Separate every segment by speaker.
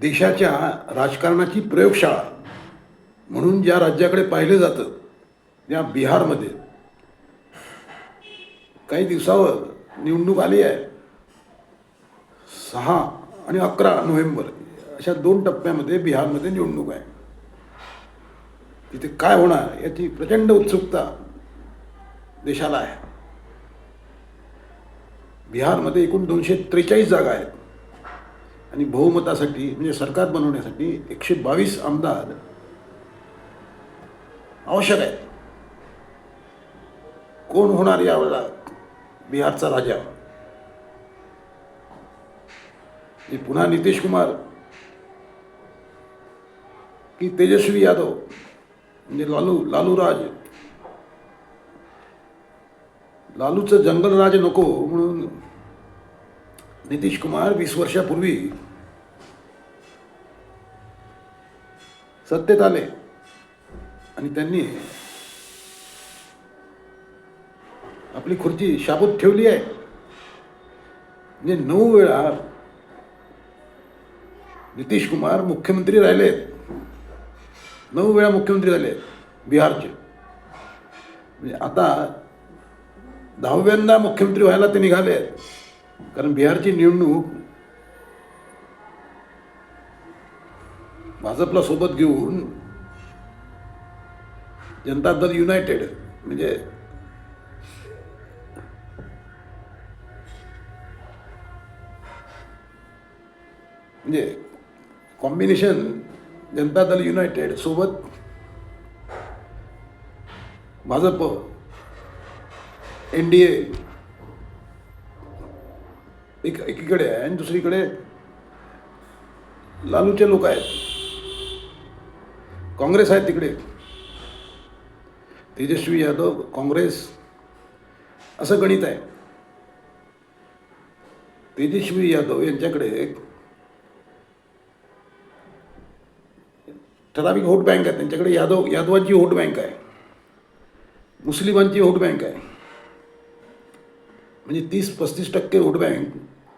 Speaker 1: देशाच्या राजकारणाची प्रयोगशाळा म्हणून ज्या राज्याकडे पाहिलं जातं त्या बिहारमध्ये. काही दिवसावर निवडणूक आली आहे. सहा आणि अकरा नोव्हेंबर अशा दोन टप्प्यामध्ये बिहारमध्ये निवडणूक आहे. तिथे काय होणार याची प्रचंड उत्सुकता देशाला आहे. बिहारमध्ये एकूण दोनशे त्रेचाळीस जागा आहेत. आणि बहुमतासाठी म्हणजे सरकार बनवण्यासाठी एकशे बावीस आमदार आवश्यक आहेत. कोण होणार यावेळेला? बिहारचा राजा. पुन्हा नितीश कुमार की तेजस्वी यादव म्हणजे लालू लालू राज लालूचं जंगलराज नको म्हणून नितीश कुमार वीस वर्षापूर्वी सत्तेत आले. आणि त्यांनी आपली खुर्ची शाबूत ठेवली आहे. म्हणजे नऊ वेळा नितीश कुमार मुख्यमंत्री राहिले नऊ वेळा मुख्यमंत्री झाले बिहारचे. म्हणजे आता दहाव्यांदा मुख्यमंत्री व्हायला ते निघाले आहेत. कारण बिहारची निवडणूक भाजपला सोबत घेऊन जनता दल युनायटेड म्हणजे म्हणजे कॉम्बिनेशन जनता दल युनायटेड सोबत भाजप एन डी ए एक एकीकडे आहे आणि दुसरीकडे लालूचे लोक आहेत. काँग्रेस आहे तिकडे. तेजस्वी यादव काँग्रेस असं गणित आहे. तेजस्वी यादव यांच्याकडे ठराविक व्होट बँक आहे. त्यांच्याकडे यादव यादवांची वोट बँक आहे. मुस्लिमांची वोट बँक आहे. म्हणजे तीस पस्तीस टक्के वोट बँक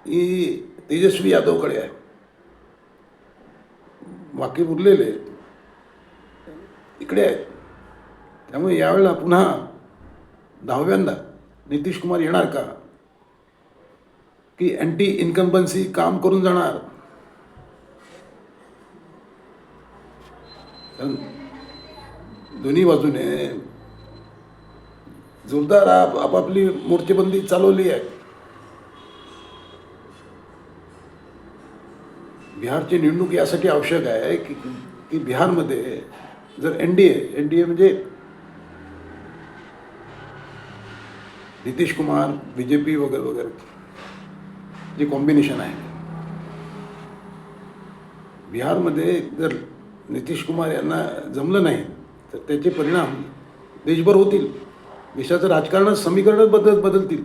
Speaker 1: ही तेजस्वी यादवकडे आहे. बाकी उरलेले इकडे आहेत. त्यामुळे यावेळेला पुन्हा दहाव्यांदा नितीश कुमार येणार का? की अँटी इन्कम्बन्सी काम करून जाणार? कारण दोन्ही बाजूने जोरदार आप आपापली मोर्चेबंदी चालवली आहे. बिहारची निवडणूक यासाठी आवश्यक आहे की की बिहारमध्ये जर N D A N D A म्हणजे Nitish Kumar B J P वगैरे वगैरे. जे कॉम्बिनेशन आहे. बिहारमध्ये जर नितीश कुमार यांना जमलं नाही तर त्याचे परिणाम देशभर होतील. देशाचं राजकारण समीकरणच बदल बदलतील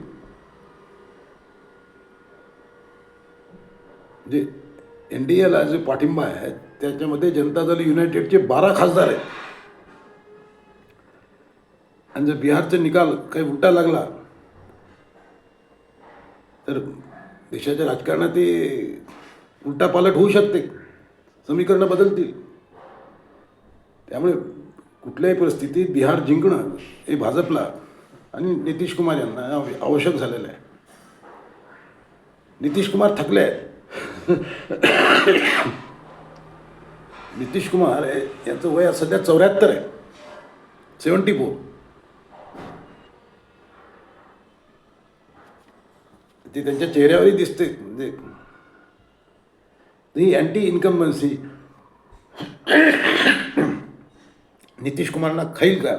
Speaker 1: म्हणजे एन डी एला जे पाठिंबा आहे त्याच्यामध्ये जनता दल युनायटेडचे बारा खासदार आहेत. आणि जर बिहारचा निकाल काही उलटा लागला तर देशाच्या राजकारणात ते उलटा पालट होऊ शकते. समीकरणं बदलतील. त्यामुळे कुठल्याही परिस्थितीत बिहार जिंकणं हे भाजपला आणि नितीश कुमार यांना आवश्यक झालेलं आहे. नितीश कुमार थकले आहेत. नितीश कुमार यांचं वय सध्या चौऱ्याहत्तर आहे. Seventy four. ते त्यांच्या चेहऱ्यावरही दिसते म्हणजे ही अँटी इन्कम्बन्सी नितीश कुमारना खाईल का?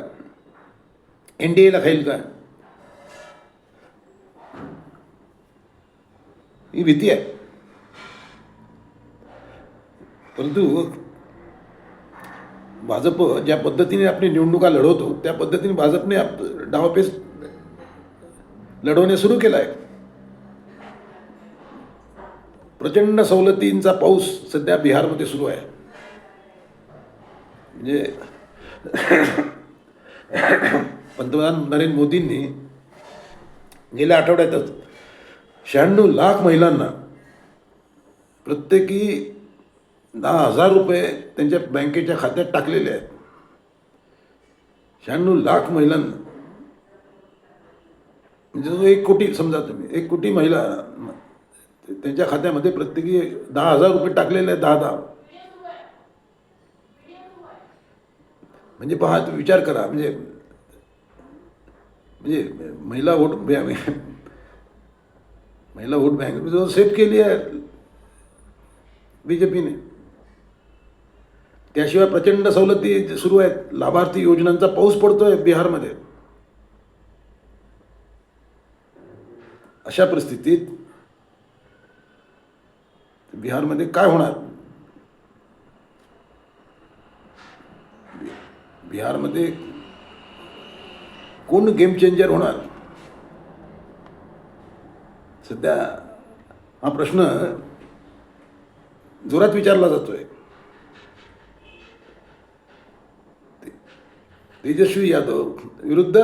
Speaker 1: एन डी एला खाईल का? ही भीती आहे. परंतु भाजप ज्या पद्धतीने आपली निवडणुका लढवतो त्या पद्धतीने भाजपने आप डावपेस लढवणे सुरू केला आहे प्रचंड सवलतींचा पाऊस सध्या बिहारमध्ये सुरू आहे. म्हणजे पंतप्रधान नरेंद्र मोदींनी गेल्या आठवड्यातच शहाण्णव लाख महिलांना प्रत्येकी दहा हजार रुपये त्यांच्या बँकेच्या खात्यात टाकलेले आहेत. शहाण्णव लाख महिलांना. म्हणजे जो एक कोटी समजा तुम्ही एक कोटी महिला त्यांच्या खात्यामध्ये प्रत्येकी दहा हजार रुपये टाकलेले आहेत दहा दहा म्हणजे पहा तुम्ही विचार करा म्हणजे म्हणजे महिला वोट महिला वोट बँक सेफ केली आहे. बी जे पीने त्याशिवाय प्रचंड सवलती सुरू आहेत. लाभार्थी योजनांचा पाऊस पडतोय बिहारमध्ये. अशा परिस्थितीत बिहारमध्ये काय होणार? बिहारमध्ये कोण गेम चेंजर होणार? सध्या हा प्रश्न जोरात विचारला जातोय. तेजस्वी यादव विरुद्ध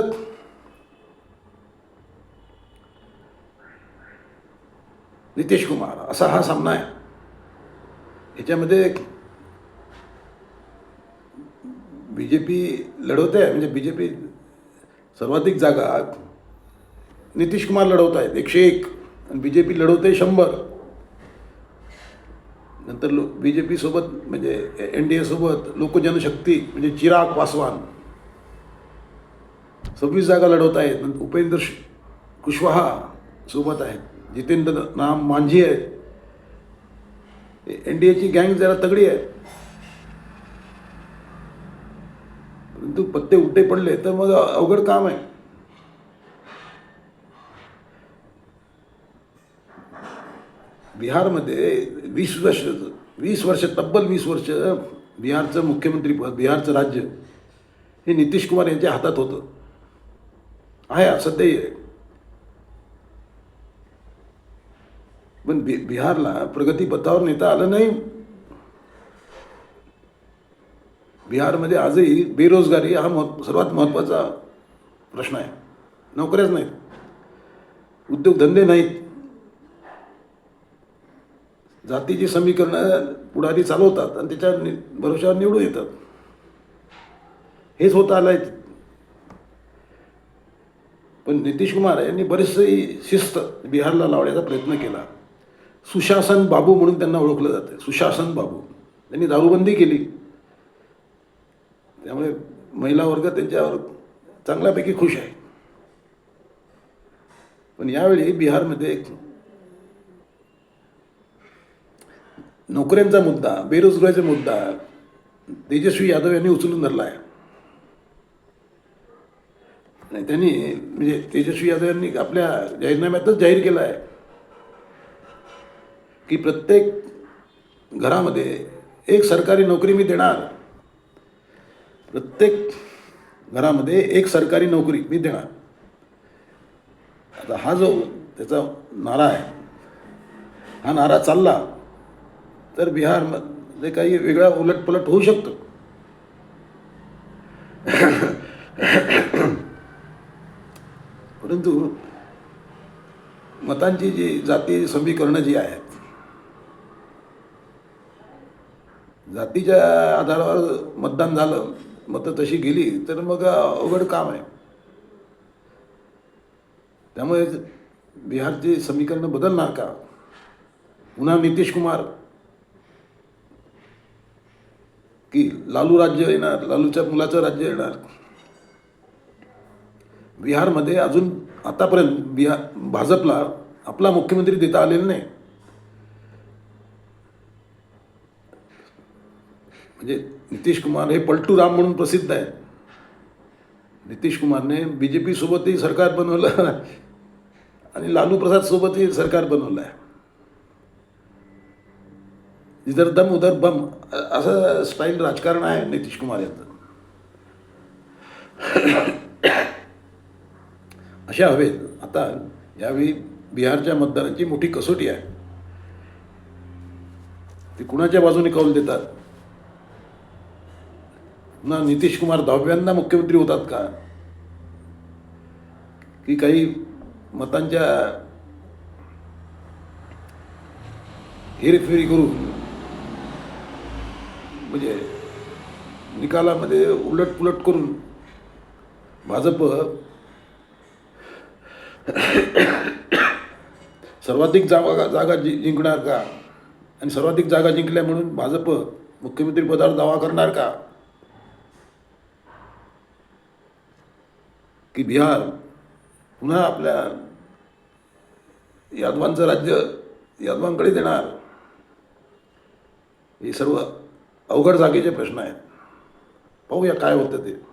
Speaker 1: नितीश कुमार असा हा सामना आहे. याच्यामध्ये बी जे पी लढवत आहे म्हणजे बी जे पी सर्वाधिक जागा नितीश कुमार लढवत आहेत एकशे एक. आणि बी जे पी लढवत आहे शंभर. नंतर लो बी जे पीसोबत म्हणजे एन डी एसोबत लोकजनशक्ती म्हणजे चिराग पासवान. सव्वीस जागा लढवत आहेत. नंतर उपेंद्र कुशवाहा सोबत आहेत. जितेंद्र नाम मांझी आहेत. एन डी एची गँग जरा तगडी आहे परंतु पत्ते उलटे पडले तर मग अवघड काम आहे. बिहारमध्ये वीस वर्ष वीस वर्ष तब्बल वीस वर्ष बिहारचं मुख्यमंत्री पद बिहारचं राज्य हे नितीश कुमार यांच्या हातात होतं. आहे सध्याही आहे. पण बि बिहारला प्रगतीपथावर नेता आलं नाही. बिहारमध्ये आजही बेरोजगारी हा मह सर्वात महत्त्वाचा प्रश्न आहे. नोकऱ्याच नाहीत. उद्योगधंदे नाहीत. जातीची समीकरणं पुढारी चालवतात आणि त्याच्या नि भरोशावर निवडून येतात. हेच होत आलं आहे पण नितीश कुमार यांनी बरेचसे शिस्त बिहारला लावण्याचा प्रयत्न केला. सुशासन बाबू म्हणून त्यांना ओळखलं जातं. सुशासन बाबू. त्यांनी दारूबंदी केली. त्यामुळे महिला वर्ग त्यांच्यावर चांगल्यापैकी खुश आहे. पण यावेळी बिहारमध्ये एक नोकऱ्यांचा मुद्दा बेरोजगारीचा मुद्दा तेजस्वी यादव यांनी उचलून धरला आहे. आणि त्यांनी म्हणजे तेजस्वी यादव यांनी आपल्या जाहीरनाम्यातच जाहीर केलं आहे की प्रत्येक घरामध्ये एक सरकारी नोकरी मी देणार. प्रत्येक घरामध्ये एक सरकारी नोकरी मी देणार. आता हा जो त्याचा नारा आहे हा नारा चालला तर बिहारमध्ये काही वेगळा उलटपलट होऊ शकतो. परंतु मतांची जी जाती समीकरणं जी आहेत जातीच्या आधारावर मतदान झालं मतं तशी गेली तर मग अवघड काम आहे. त्यामुळे बिहारची समीकरणं बदलणार का? पुन्हा नितीश कुमार की लालू राज्य येणार लालूच्या मुलाचं राज्य येणार? बिहारमध्ये अजून आतापर्यंत बिहार भाजपला आपला मुख्यमंत्री देता आलेला नाही. म्हणजे नितीश कुमार हे पलटू राम म्हणून प्रसिद्ध आहे नितीश कुमारने बी जे पीसोबतही सरकार बनवलं आणि लालू प्रसाद सोबतही सरकार बनवलं आहे इधर दम उधर बम असं स्टाईल राजकारण आहे नितीश कुमार यांचं. अशा हवेत. आता यावेळी बिहारच्या मतदारांची मोठी कसोटी आहे. ती कुणाच्या बाजूने कौल देतात? पुन्हा नितीश कुमार दहाव्यांदा मुख्यमंत्री होतात का? की काही मतांच्या हेरफेरी करून म्हणजे निकालामध्ये उलट पुलट करून भाजप सर्वाधिक जागा जागा जि जिंकणार का? आणि सर्वाधिक जागा जिंकल्या म्हणून भाजप मुख्यमंत्री पदावर दावा करणार का? की बिहार पुन्हा आपल्या यादवांचं राज्य यादवांकडे देणार? हे सर्व अवघड जागेचे प्रश्न आहेत. पाहूया काय होतं ते.